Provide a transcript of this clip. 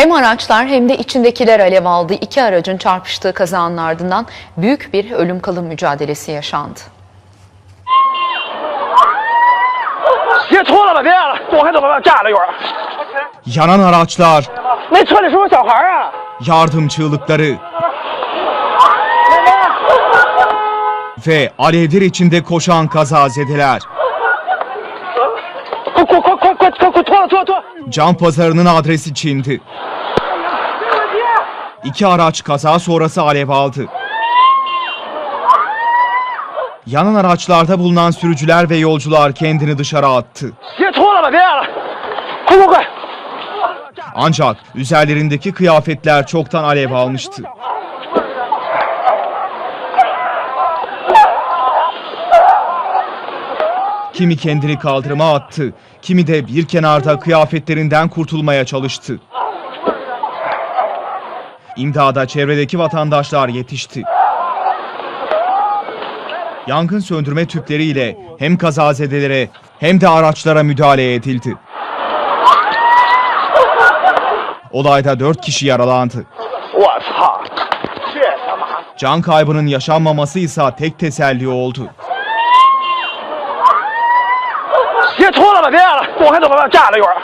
Hem araçlar hem de içindekiler alev aldı. İki aracın çarpıştığı kazanın ardından büyük bir ölüm kalım mücadelesi yaşandı. Yanan araçlar. Yardım çığlıkları. Ve alevler içinde koşan kazazedeler. Can pazarının adresi Çin'di. İki araç kaza sonrası alev aldı. Yanan araçlarda bulunan sürücüler ve yolcular kendini dışarı attı. Ancak üzerlerindeki kıyafetler çoktan alev almıştı. Kimi kendini kaldırıma attı, kimi de bir kenarda kıyafetlerinden kurtulmaya çalıştı. İmdada çevredeki vatandaşlar yetişti. Yangın söndürme tüpleriyle hem kazazedelere hem de araçlara müdahale edildi. Olayda dört kişi yaralandı. Can kaybının yaşanmaması ise tek teselli oldu. 别拖了吧，别了，我还怎么办，炸了一会儿。